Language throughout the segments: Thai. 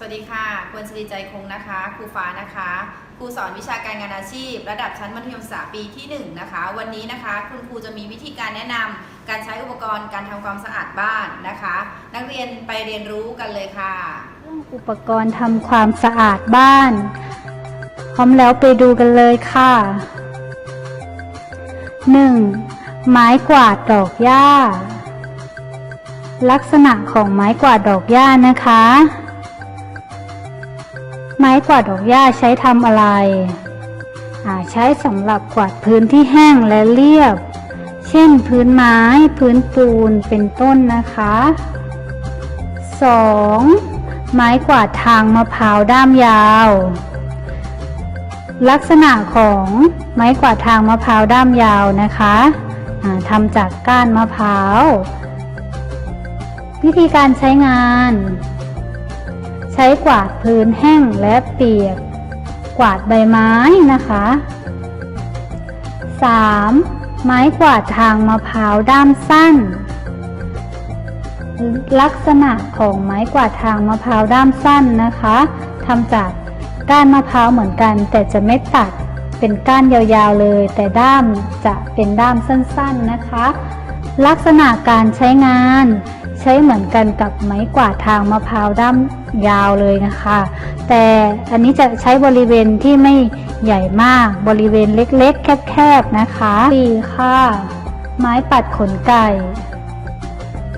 สวัสดีค่ะ ควรสิริใจคงนะคะ ครูฟ้านะคะ ครูสอนวิชาการงานอาชีพ ระดับชั้นมัธยมศึกษาปีที่ 1 นะคะ วันนี้นะคะ คุณครูจะมีวิธีการแนะนำการใช้อุปกรณ์การทำความสะอาดบ้านนะคะ นักเรียนไปเรียนรู้กันเลยค่ะ อุปกรณ์ทำความสะอาดบ้าน พร้อมแล้วไปดูกันเลยค่ะ 1. ไม้กวาดดอกหญ้า ลักษณะของไม้กวาดดอกหญ้านะคะ ไม้กวาดดอกหญ้าใช้ทำอะไรอ่าใช้สำหรับกวาดพื้นที่แห้งและเรียบ เช่นพื้นไม้ พื้นปูน เป็นต้นนะคะ 2. ไม้กวาดทางมะพร้าวด้ามยาว ลักษณะของไม้กวาดทางมะพร้าวด้ามยาวนะคะอ่าทำจากก้านมะพร้าว วิธีการใช้งาน ช้กวาดพื้นแห้งและเปียก กวาดใบไม้นะคะ 3. ไม้กวาดทางมะพร้าวด้ามสั้น ลักษณะของไม้กวาดทางมะพร้าวด้ามสั้นนะคะทำจากก้านมะพร้าวเหมือนกัน แต่จะไม่ตัดเป็นก้านยาวๆเลย แต่ด้ามจะเป็นด้ามสั้นๆนะคะ ลักษณะการใช้งาน ใช้เหมือนกันกับไม้กวาดทางมะพร้าวด้ามยาวเลยนะคะ แต่อันนี้จะใช้บริเวณที่ไม่ใหญ่มากบริเวณเล็กๆ แคบๆ นะคะสี่ค่ะ ไม้ปัดขนไก่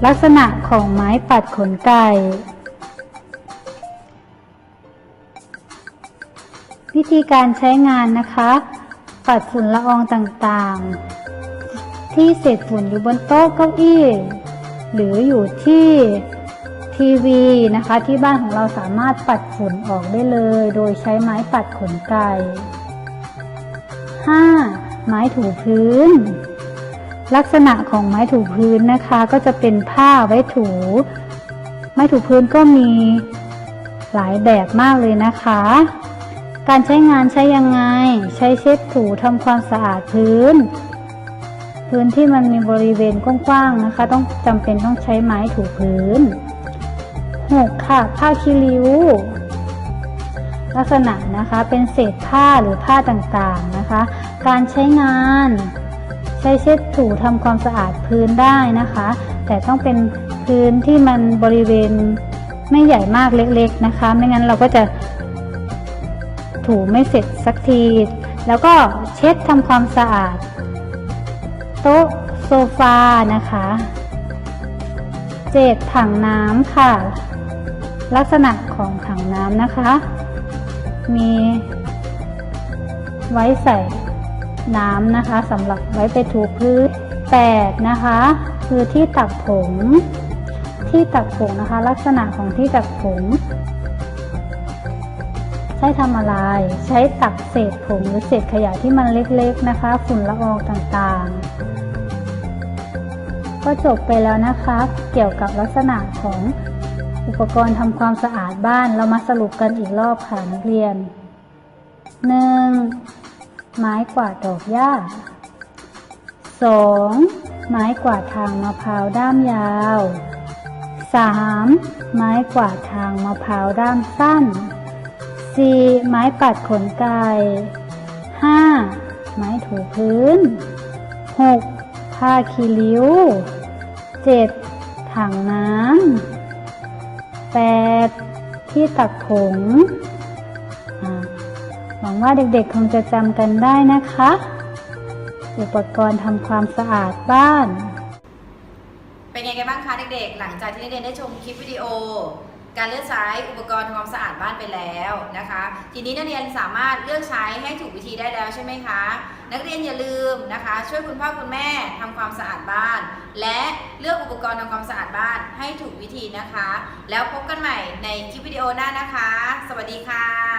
ลักษณะของไม้ปัดขนไก่ วิธีการใช้งานนะคะ ปัดฝุ่นละอองต่างๆ ที่เศษฝุ่นอยู่บนโต๊ะเก้าอี้ หรืออยู่ที่ทีวีนะคะที่บ้านของเราสามารถปัดฝุ่นออกได้เลย โดยใช้ไม้ปัดขนไก่ 5. ไม้ถูพื้น ลักษณะของไม้ถูพื้นนะคะก็จะเป็นผ้าไว้ถู ไม้ถูพื้นก็มีหลายแบบมากเลยนะคะ การใช้งานใช้ยังไง ใช้เช็ดถูทำความสะอาดพื้น พื้นที่มันมีบริเวณกว้างๆนะคะ ต้องจำเป็นต้องใช้ไม้ถูพื้น 6. ค่ะ ผ้าคีริ้ว ลักษณะนะคะเป็นเศษผ้าหรือผ้าต่างๆนะคะ การใช้งาน ใช้เช็ดถูทำความสะอาดพื้นได้นะคะ แต่ต้องเป็นพื้นที่มันบริเวณไม่ใหญ่มากเล็ก ๆนะคะ ไม่งั้นเราก็จะถูไม่เสร็จสักที แล้วก็เช็ดทำความสะอาด โต๊ะโซฟานะคะเจ็ดถังน้ำค่ะ ลักษณะของถังน้ำนะคะ มีไว้ใส่น้ำนะคะสำหรับไว้ไปถูพื้นแปดนะคะ คือที่ตักผง ที่ตักผงนะคะ ลักษณะของที่ตักผง ใช้ทำอะไร ใช้ตักเศษผงหรือเศษขยะที่มันเล็กๆนะคะ ฝุ่นละอองต่างๆ ก็จบไปแล้วนะคะเกี่ยวกับลักษณะของอุปกรณ์ทำความสะอาดบ้านเรามาสรุปกันอีกรอบค่ะนักเรียน 1. ไม้กวาดดอกหญ้า 2. ไม้กวาดทางมะพร้าวด้ามยาว 3. ไม้กวาดทางมะพร้าวด้ามสั้น 4. ไม้ปัดขนไก่ 5. ไม้ถูพื้น 6. ผ้าคีริ้ว 7. ถังน้ำ 8. ที่ตักผงหวังว่าเด็กๆคงจะจำกันได้นะคะ อุปกรณ์ทำความสะอาดบ้าน เป็นไงกันบ้างคะเด็กๆ หลังจากที่นักเรียนได้ชมคลิปวิดีโอ การเลือกใช้อุปกรณ์ทำความสะอาดบ้านไปแล้วนะคะ ทีนี้นักเรียนสามารถเลือกใช้ให้ถูกวิธีได้แล้วใช่ไหมคะ นักเรียนอย่าลืมนะคะ ช่วยคุณพ่อคุณแม่ทำความสะอาดบ้าน และเลือกอุปกรณ์ทำความสะอาดบ้านให้ถูกวิธีนะคะ แล้วพบกันใหม่ในคลิปวิดีโอหน้านะคะ สวัสดีค่ะ